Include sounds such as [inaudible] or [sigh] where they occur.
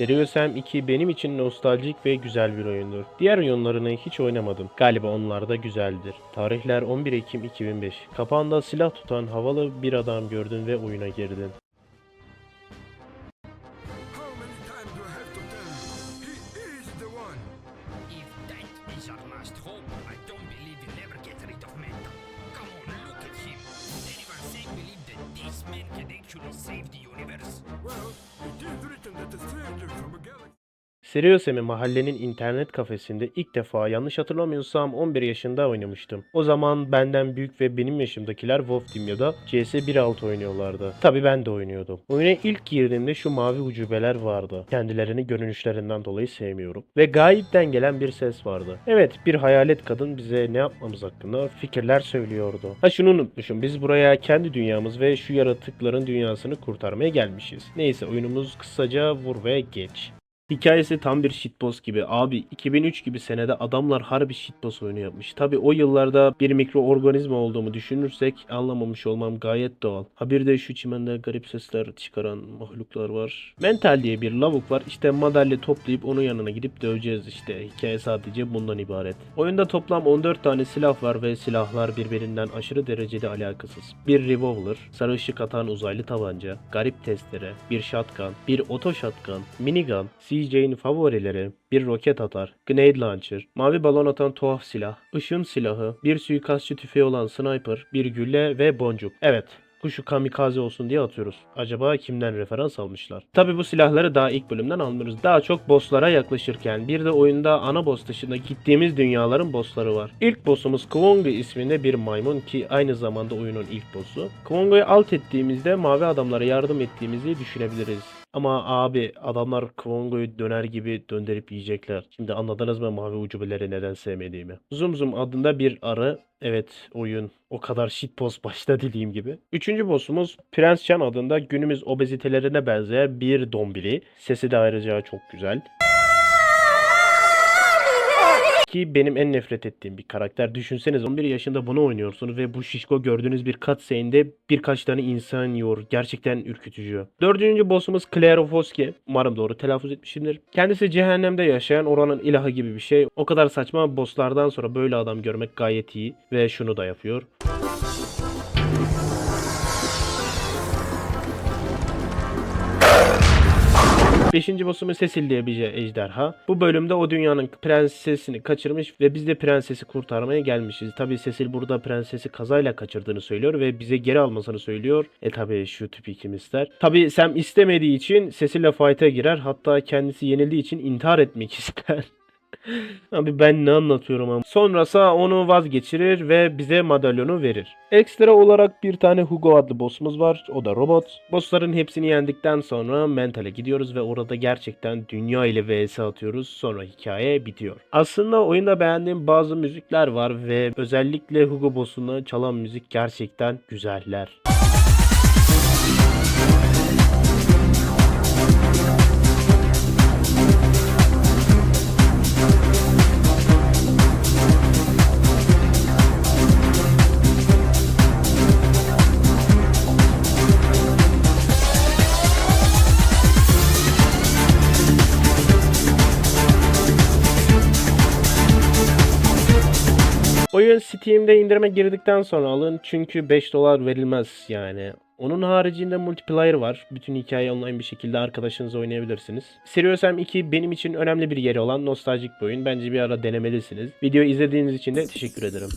Serious Sam 2 benim için nostaljik ve güzel bir oyundur. Diğer oyunlarını hiç oynamadım. Galiba onlar da güzeldir. Tarihler 11 Ekim 2005. Kapağında silah tutan havalı bir adam gördün ve oyuna girdin. Hope, actually save the universe? Well, it is written that the stranger from a galaxy. Serious Sam'i mahallenin internet kafesinde ilk defa yanlış hatırlamıyorsam 11 yaşında oynamıştım. O zaman benden büyük ve benim yaşımdakiler WoW Team ya da CS 1.6 oynuyorlardı. Tabi ben de oynuyordum. Oyuna ilk girdiğimde şu mavi ucubeler vardı. Kendilerini görünüşlerinden dolayı sevmiyorum. Ve gayipten gelen bir ses vardı. Evet bir hayalet kadın bize ne yapmamız hakkında fikirler söylüyordu. Ha şunu unutmuşum biz buraya kendi dünyamız ve şu yaratıkların dünyasını kurtarmaya gelmişiz. Neyse oyunumuz kısaca vur ve geç. Hikayesi tam bir shitpost gibi. Abi 2003 gibi senede adamlar harbi shitpost oyunu yapmış. Tabi o yıllarda bir mikroorganizma olduğumu düşünürsek anlamamış olmam gayet doğal. Ha bir de şu çimende garip sesler çıkaran mahluklar var. Mental diye bir lavuk var. İşte madalya toplayıp onun yanına gidip döveceğiz işte. Hikaye sadece bundan ibaret. Oyunda toplam 14 tane silah var ve silahlar birbirinden aşırı derecede alakasız. Bir revolver, sarı ışık atan uzaylı tabanca, garip testere, bir shotgun, bir oto shotgun, minigun, CJ'in favorileri, bir roket atar, grenade launcher, mavi balon atan tuhaf silah, ışın silahı, bir suikastçı tüfeği olan sniper, bir gülle ve boncuk. Evet, kuşu kamikaze olsun diye atıyoruz. Acaba kimden referans almışlar? Tabi bu silahları daha ilk bölümden almıyoruz. Daha çok bosslara yaklaşırken bir de oyunda ana boss dışında gittiğimiz dünyaların bossları var. İlk bossumuz Kwongu isminde bir maymun ki aynı zamanda oyunun ilk bossu. Kwongu'yu alt ettiğimizde mavi adamlara yardım ettiğimizi düşünebiliriz. Ama abi adamlar Kwongo'yu döner gibi döndürüp yiyecekler. Şimdi anladınız mı mavi ucubeleri neden sevmediğimi? Zum Zum adında bir arı. Evet oyun o kadar shitpost [laughs] başta dediğim gibi. Üçüncü boss'umuz Prens Chan adında günümüz obezitelerine benzeyen bir dombili. Sesi de ayrıca çok güzel. Ki benim en nefret ettiğim bir karakter. Düşünseniz 11 yaşında bunu oynuyorsunuz ve bu şişko gördüğünüz bir cutscene'de birkaç tane insan yiyor. Gerçekten ürkütücü. Dördüncü boss'umuz Claire Foske. Umarım doğru telaffuz etmişimdir. Kendisi cehennemde yaşayan oranın ilahı gibi bir şey. O kadar saçma bosslardan sonra böyle adam görmek gayet iyi. Ve şunu da yapıyor. Beşinci boss'umuz Cecil diye bir ejderha. Bu bölümde o dünyanın prensesini kaçırmış ve biz de prensesi kurtarmaya gelmişiz. Tabi Cecil burada prensesi kazayla kaçırdığını söylüyor ve bize geri almasını söylüyor. E tabi şu tipi kim ister. Tabi Sam istemediği için Cecil'le fight'a girer. Hatta kendisi yenildiği için intihar etmek [laughs] ister. Abi ben ne anlatıyorum ama. Sonrası onu vazgeçirir ve bize madalyonu verir. Ekstra olarak bir tane Hugo adlı boss'umuz var. O da robot. Bossların hepsini yendikten sonra Mental'e gidiyoruz ve orada gerçekten dünya ile vs atıyoruz. Sonra hikaye bitiyor. Aslında oyunda beğendiğim bazı müzikler var ve özellikle Hugo boss'una çalan müzik gerçekten güzeller. Oyun Steam'de indirime girdikten sonra alın çünkü 5 dolar verilmez yani. Onun haricinde multiplayer var. Bütün hikaye online bir şekilde arkadaşınızla oynayabilirsiniz. Serious Sam 2 benim için önemli bir yeri olan nostaljik bir oyun. Bence bir ara denemelisiniz. Videoyu izlediğiniz için de teşekkür ederim.